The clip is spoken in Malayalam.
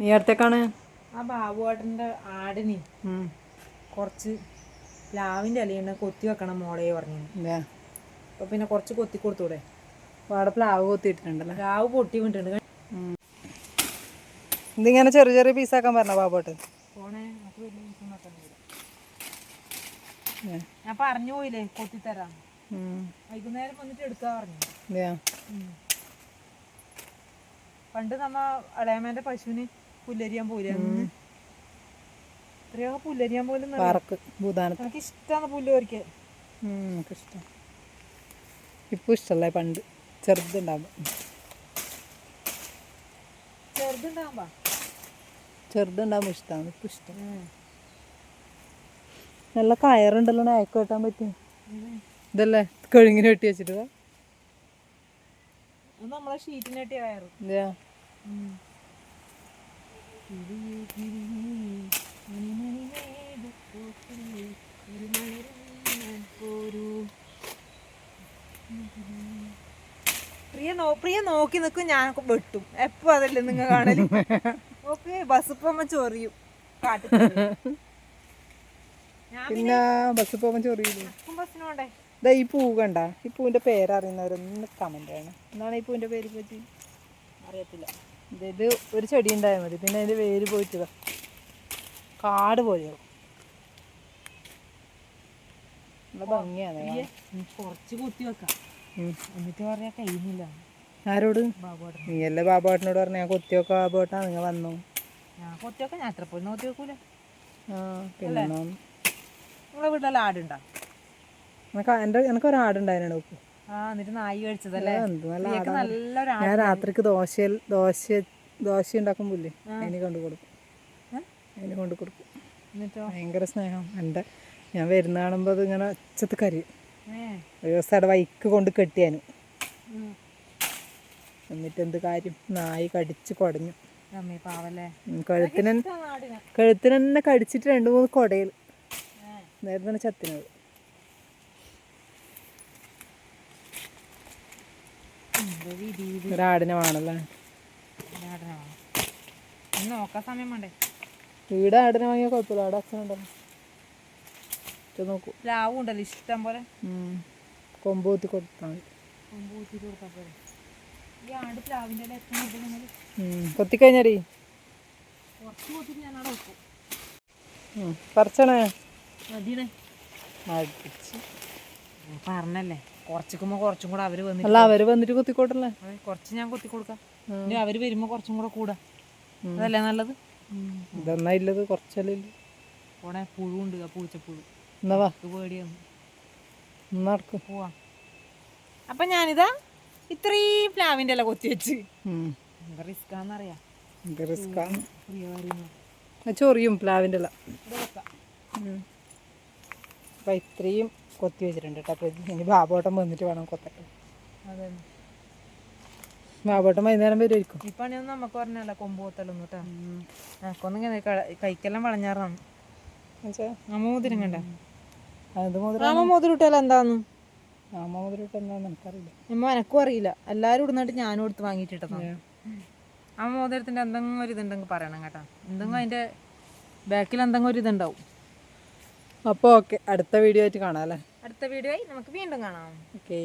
നീ അടുത്തേക്കാണ്? ആ ബാബുവാട്ടന്റെ ആടിന് കുറച്ച് പ്ലാവിന്റെ ഇലയുണ്ട് കൊത്തി വെക്കണം മോളെ പറഞ്ഞു അപ്പോൾ പിന്നെ കുറച്ച് കൊത്തി കൊടുത്തൂടെ? അവിടെ പ്ലാവ് കൊത്തിയിട്ടുണ്ടല്ലോ പ്ലാവ് പൊട്ടി വീണിട്ടുണ്ട്. ഇതിങ്ങനെ ചെറിയ ചെറിയ പീസാക്കാൻ പറഞ്ഞ ബാബോട്ട് ഞാൻ പറഞ്ഞു പോയില്ലേ കൊത്തിത്തരാം വൈകുന്നേരം വന്നിട്ട് എടുക്കാ പറഞ്ഞു. പണ്ട് നമ്മ അളയമ്മേന്റെ പശുവിന് പുല്ലരിയാൻ പോയില്ലേ അന്ന് എത്രയോ പുല്ലരിയാൻ പോലെ പാർക്ക് ഭൂതാനത്ത്. എനിക്ക് ഇഷ്ടമാണ് പുല്ല് പറിക്കാൻ. ഇഷ്ടം ഇപ്പം ഇഷ്ടമല്ലേ പണ്ട്? ചെറുതുണ്ടാകുമ്പോൾ ചെറുതുണ്ടാകുമ്പോ ചെറുതുണ്ടാകുമ്പോൾ ഇഷ്ടമാണ് ഇപ്പം ഇഷ്ടം. നല്ല കയറുണ്ടല്ലോ അയക്ക് വെട്ടാൻ പറ്റും ഇതല്ലേ? കഴുങ്ങിന് വെട്ടി വെച്ചിട്ട് വാ നമ്മളെ ഷീറ്റിനെട്ടി കയറും. ഇല്ല. പ്രിയ നോ പ്രിയ നോക്കി നിൽക്കും ഞാൻ വെട്ടും. എപ്പോ അതല്ലേ നിങ്ങൾ കാണൽ? ഓക്കെ ബസ്സപ്പമ്മ ചൊറിയും. പിന്നെ ബസ് പോകുമ്പോൾ ചൊറിയില്ലേ? ബസ്സിനോണ്ടേ. ഈ പൂ കണ്ട ഈ പൂവിന്റെ പേരറിയുന്നവരൊന്ന് കമന്റ് ആണ് എന്നാണ് ഈ പൂവിന്റെ പേര് പറ്റി അറിയത്തില്ല. ഇത് ഒരു ചെടി ഉണ്ടായാൽ മതി. പിന്നെ അതിന്റെ വേര് പോയിട്ട് കാട് പോലെയാവും ഭംഗിയാണ് കുറച്ച് കുത്തി വെക്കാം. എന്നിട്ട് പറയാ കഴിയുന്നില്ല ആരോട്? പറഞ്ഞ ഞാൻ കൊത്തിയൊക്കെ നിങ്ങൾ വന്നു. ഞാൻ കൊത്തി വെക്കാം ഞാൻ പോയി നോക്കി വെക്കൂല. ആ പിന്നെ? നിങ്ങളെ വീട്ടിലെല്ലാം ആടുണ്ടോ? എനിക്ക് എന്റെ എനിക്ക് ഒരാടുണ്ടായിരുന്നു നോക്കൂ. ആ എന്നിട്ട് നായി കഴിച്ചതല്ലേ? എന്ത് നല്ല പ്രിയക്ക് ഞാൻ രാത്രിക്ക് ദോശ ദോശ ദോശ ഉണ്ടാക്കുമ്പോല്ലേ അതിന് കൊണ്ട് കൊടുക്കും. അതിനെ കൊണ്ട് കൊടുക്കും. ഭയങ്കര സ്നേഹം. എന്റെ ഞാൻ വരുന്ന കാണുമ്പോൾ അത് ഇങ്ങനെ ഒച്ചത്ത് കരയും. ഏ. ഒരു ദിവസം അവിടെ വൈക്ക് കൊണ്ട് കെട്ടിയാനും എന്നിട്ട് എന്ത് കാര്യം? നായി കടിച്ച് കുടഞ്ഞു. കഴുത്തിന് കഴുത്തിന് തന്നെ കടിച്ചിട്ട് രണ്ട് മൂന്ന് കുടയിൽ. നേരത്തെ ചത്തിനത് എന്ത് വിധി ഇത്. ഒരാടിനെ വേണല്ലേ നോക്കാൻ സമയം വേണ്ടേ? വീട് ആടിനെ വാങ്ങിയാൽ കുഴപ്പമില്ല. അവിടെ അച്ഛനുണ്ടല്ലോ നോക്കൂ. ഉണ്ടല്ലോ ഇഷ്ടം പോലെ. കൊമ്പ് കൊടുത്താൽ മതി. കൊമ്പ് കുത്തിയിട്ട് കൊടുക്കാൻ പോലെ ഈ ആട് പ്ലാവിന്റെ എത്ര മുതൽ നിങ്ങൾ ഉം. കൊത്തിക്കഴിഞ്ഞാടി. കുറച്ച് കൊത്തിട്ട് ഞാൻ അവിടെ വെക്കും. പറിച്ചണേ? പറഞ്ഞല്ലേ? കുറച്ചിക്കുമ്പോ കുറച്ചും കൂടെ അവർ വന്നിട്ട് അല്ല അവർ വന്നിട്ട് കുത്തിക്കോട്ടല്ലേ? കുറച്ച് ഞാൻ കൊത്തി കൊടുക്കാം ഉം. ഇനി അവർ വരുമ്പോ കുറച്ചും കൂടെ കൂടാ. അതല്ലേ നല്ലത്? ഇതെന്നാ ഇല്ലത്? കുറച്ചല്ലേ അവിടെ പുഴുണ്ട് ആ പൂച്ചപ്പുഴു. എന്നാ പേടിയാണ്. നടക്കും. പോവാ. അപ്പൊ ഞാനിതാ ഇത്രയും പ്ലാവിന്റെ അല്ല കൊത്തി വെച്ച്. റിസ്ക്കാന്നറിയാം. റിസ്ക്കാണ്? ചൊറിയും പ്ലാവിന്റെ ഇല. അപ്പം ഇത്രയും കൊത്തി വെച്ചിട്ടുണ്ട് കേട്ടോ. അപ്പോൾ ഇനി ബാബോട്ടം വന്നിട്ട് വേണം കൊത്തട്ടെ അതെ ബാബോട്ടം വൈകുന്നേരം വരുമായിരിക്കും ഈ പണിയൊന്നും നമുക്ക് പറഞ്ഞല്ല. കൊമ്പ് കൊത്തലൊന്നും കേട്ടോ. നമുക്കൊന്നിങ്ങനെ കൈക്കെല്ലാം വളഞ്ഞാറാണ്. അമ്മ മോതിരം കണ്ട അത് അമ്മ മോതിരം എന്താന്ന്? ആമ മുതലിട്ട് എന്താണെന്ന് എനിക്കറിയില്ല. അമ്മ എനക്കും അറിയില്ല. എല്ലാരും ഇടുന്നിട്ട് ഞാനും എടുത്ത് വാങ്ങിയിട്ടിട്ടതാണ് അമ്മ മോതിരത്തിന്റെ എന്തെങ്കിലും ഒരു ഇതുണ്ടെങ്കിൽ പറയണം കേട്ടോ. എന്തെങ്കിലും അതിന്റെ ബാക്കിൽ എന്തെങ്കിലും ഒരു ഇതുണ്ടാവും. അപ്പോൾ ഓക്കെ അടുത്ത വീഡിയോ ആയിട്ട് കാണാം അല്ലേ? അടുത്ത വീഡിയോ ആയി നമുക്ക് വീണ്ടും കാണാം. ഓക്കെ.